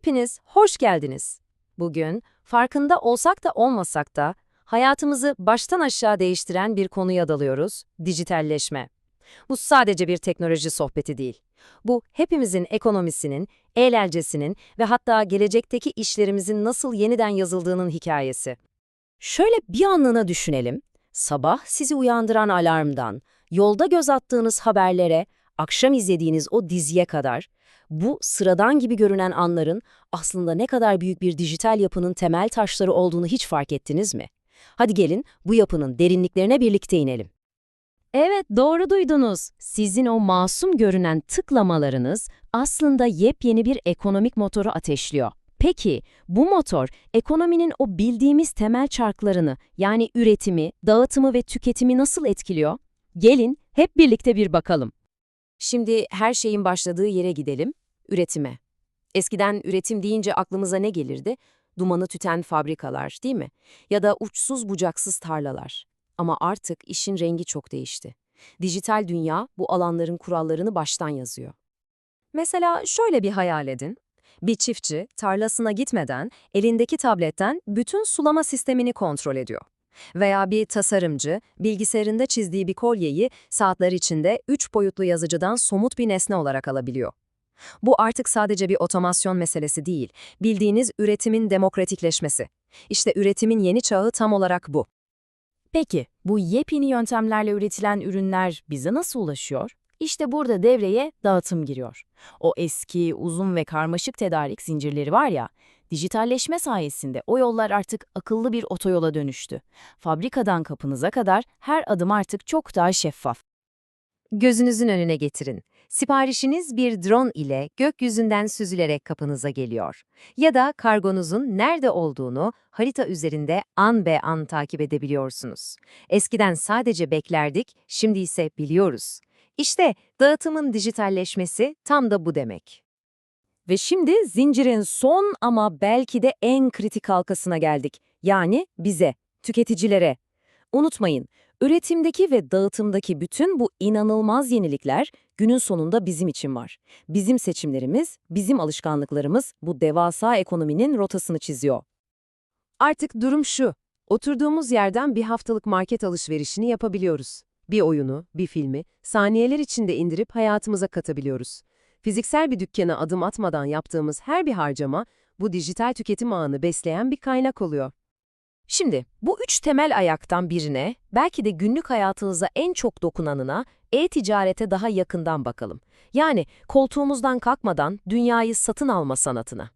Hepiniz hoş geldiniz. Bugün farkında olsak da olmasak da hayatımızı baştan aşağı değiştiren bir konuya dalıyoruz, dijitalleşme. Bu sadece bir teknoloji sohbeti değil. Bu hepimizin ekonomisinin, eğlencesinin ve hatta gelecekteki işlerimizin nasıl yeniden yazıldığının hikayesi. Şöyle bir anlığına düşünelim. Sabah sizi uyandıran alarmdan, yolda göz attığınız haberlere, akşam izlediğiniz o diziye kadar bu sıradan gibi görünen anların aslında ne kadar büyük bir dijital yapının temel taşları olduğunu hiç fark ettiniz mi? Hadi gelin bu yapının derinliklerine birlikte inelim. Evet, doğru duydunuz. Sizin o masum görünen tıklamalarınız aslında yepyeni bir ekonomik motoru ateşliyor. Peki, bu motor ekonominin o bildiğimiz temel çarklarını yani üretimi, dağıtımı ve tüketimi nasıl etkiliyor? Gelin hep birlikte bir bakalım. Şimdi her şeyin başladığı yere gidelim, üretime. Eskiden üretim deyince aklımıza ne gelirdi? Dumanı tüten fabrikalar, değil mi? Ya da uçsuz bucaksız tarlalar. Ama artık işin rengi çok değişti. Dijital dünya bu alanların kurallarını baştan yazıyor. Mesela şöyle bir hayal edin. Bir çiftçi tarlasına gitmeden elindeki tabletten bütün sulama sistemini kontrol ediyor. Veya bir tasarımcı bilgisayarında çizdiği bir kolyeyi saatler içinde 3 boyutlu yazıcıdan somut bir nesne olarak alabiliyor. Bu artık sadece bir otomasyon meselesi değil, bildiğiniz üretimin demokratikleşmesi. İşte üretimin yeni çağı tam olarak bu. Peki, bu yepyeni yöntemlerle üretilen ürünler bize nasıl ulaşıyor? İşte burada devreye dağıtım giriyor. O eski, uzun ve karmaşık tedarik zincirleri var ya, dijitalleşme sayesinde o yollar artık akıllı bir otoyola dönüştü. Fabrikadan kapınıza kadar her adım artık çok daha şeffaf. Gözünüzün önüne getirin. Siparişiniz bir drone ile gökyüzünden süzülerek kapınıza geliyor. Ya da kargonuzun nerede olduğunu harita üzerinde an be an takip edebiliyorsunuz. Eskiden sadece beklerdik, şimdi ise biliyoruz. İşte dağıtımın dijitalleşmesi tam da bu demek. Ve şimdi zincirin son ama belki de en kritik halkasına geldik. Yani bize, tüketicilere. Unutmayın, üretimdeki ve dağıtımdaki bütün bu inanılmaz yenilikler günün sonunda bizim için var. Bizim seçimlerimiz, bizim alışkanlıklarımız bu devasa ekonominin rotasını çiziyor. Artık durum şu, oturduğumuz yerden bir haftalık market alışverişini yapabiliyoruz. Bir oyunu, bir filmi saniyeler içinde indirip hayatımıza katabiliyoruz. Fiziksel bir dükkana adım atmadan yaptığımız her bir harcama bu dijital tüketim ağını besleyen bir kaynak oluyor. Şimdi bu üç temel ayaktan birine, belki de günlük hayatınıza en çok dokunanına, e-ticarete daha yakından bakalım. Yani koltuğumuzdan kalkmadan dünyayı satın alma sanatına.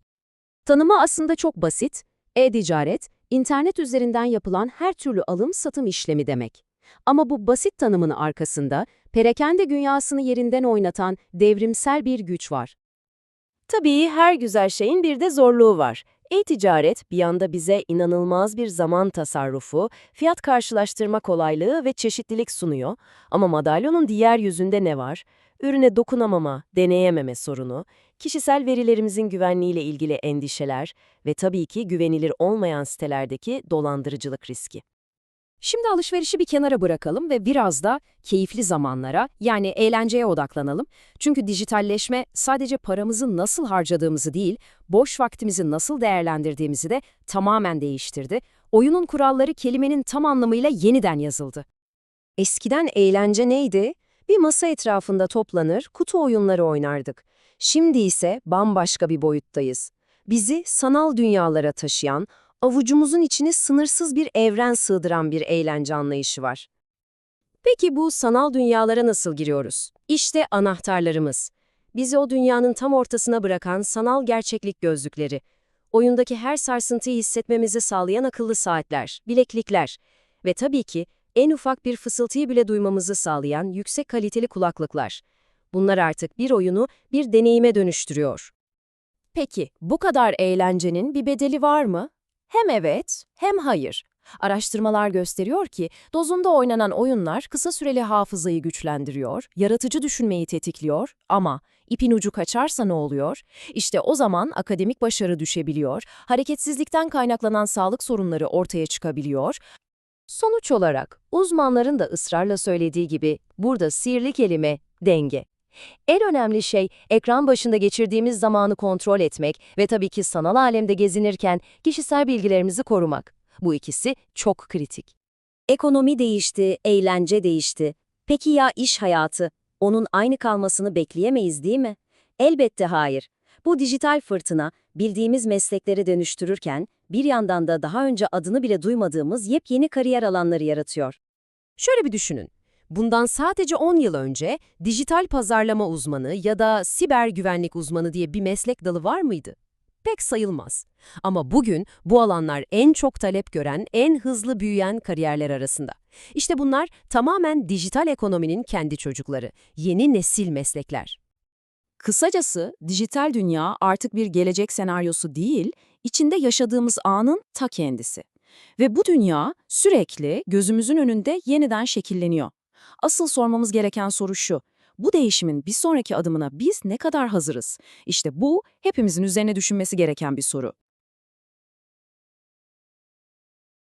Tanımı aslında çok basit. E-ticaret, internet üzerinden yapılan her türlü alım-satım işlemi demek. Ama bu basit tanımın arkasında perakende dünyasını yerinden oynatan devrimsel bir güç var. Tabii her güzel şeyin bir de zorluğu var. E-ticaret bir yanda bize inanılmaz bir zaman tasarrufu, fiyat karşılaştırma kolaylığı ve çeşitlilik sunuyor. Ama madalyonun diğer yüzünde ne var? Ürüne dokunamama, deneyememe sorunu, kişisel verilerimizin güvenliğiyle ilgili endişeler ve tabii ki güvenilir olmayan sitelerdeki dolandırıcılık riski. Şimdi alışverişi bir kenara bırakalım ve biraz da keyifli zamanlara, yani eğlenceye odaklanalım. Çünkü dijitalleşme sadece paramızı nasıl harcadığımızı değil, boş vaktimizi nasıl değerlendirdiğimizi de tamamen değiştirdi. Oyunun kuralları kelimenin tam anlamıyla yeniden yazıldı. Eskiden eğlence neydi? Bir masa etrafında toplanır, kutu oyunları oynardık. Şimdi ise bambaşka bir boyuttayız. Bizi sanal dünyalara taşıyan, avucumuzun içine sınırsız bir evren sığdıran bir eğlence anlayışı var. Peki bu sanal dünyalara nasıl giriyoruz? İşte anahtarlarımız. Bizi o dünyanın tam ortasına bırakan sanal gerçeklik gözlükleri. Oyundaki her sarsıntıyı hissetmemizi sağlayan akıllı saatler, bileklikler ve tabii ki en ufak bir fısıltıyı bile duymamızı sağlayan yüksek kaliteli kulaklıklar. Bunlar artık bir oyunu bir deneyime dönüştürüyor. Peki, bu kadar eğlencenin bir bedeli var mı? Hem evet, hem hayır. Araştırmalar gösteriyor ki dozunda oynanan oyunlar kısa süreli hafızayı güçlendiriyor, yaratıcı düşünmeyi tetikliyor ama ipin ucu kaçarsa ne oluyor? İşte o zaman akademik başarı düşebiliyor, hareketsizlikten kaynaklanan sağlık sorunları ortaya çıkabiliyor. Sonuç olarak uzmanların da ısrarla söylediği gibi burada sihirli kelime denge. En önemli şey ekran başında geçirdiğimiz zamanı kontrol etmek ve tabii ki sanal alemde gezinirken kişisel bilgilerimizi korumak. Bu ikisi çok kritik. Ekonomi değişti, eğlence değişti. Peki ya iş hayatı? Onun aynı kalmasını bekleyemeyiz değil mi? Elbette hayır. Bu dijital fırtına bildiğimiz meslekleri dönüştürürken bir yandan da daha önce adını bile duymadığımız yepyeni kariyer alanları yaratıyor. Şöyle bir düşünün. Bundan sadece 10 yıl önce dijital pazarlama uzmanı ya da siber güvenlik uzmanı diye bir meslek dalı var mıydı? Pek sayılmaz. Ama bugün bu alanlar en çok talep gören, en hızlı büyüyen kariyerler arasında. İşte bunlar tamamen dijital ekonominin kendi çocukları, yeni nesil meslekler. Kısacası dijital dünya artık bir gelecek senaryosu değil, içinde yaşadığımız anın ta kendisi. Ve bu dünya sürekli gözümüzün önünde yeniden şekilleniyor. Asıl sormamız gereken soru şu, bu değişimin bir sonraki adımına biz ne kadar hazırız? İşte bu hepimizin üzerine düşünmesi gereken bir soru.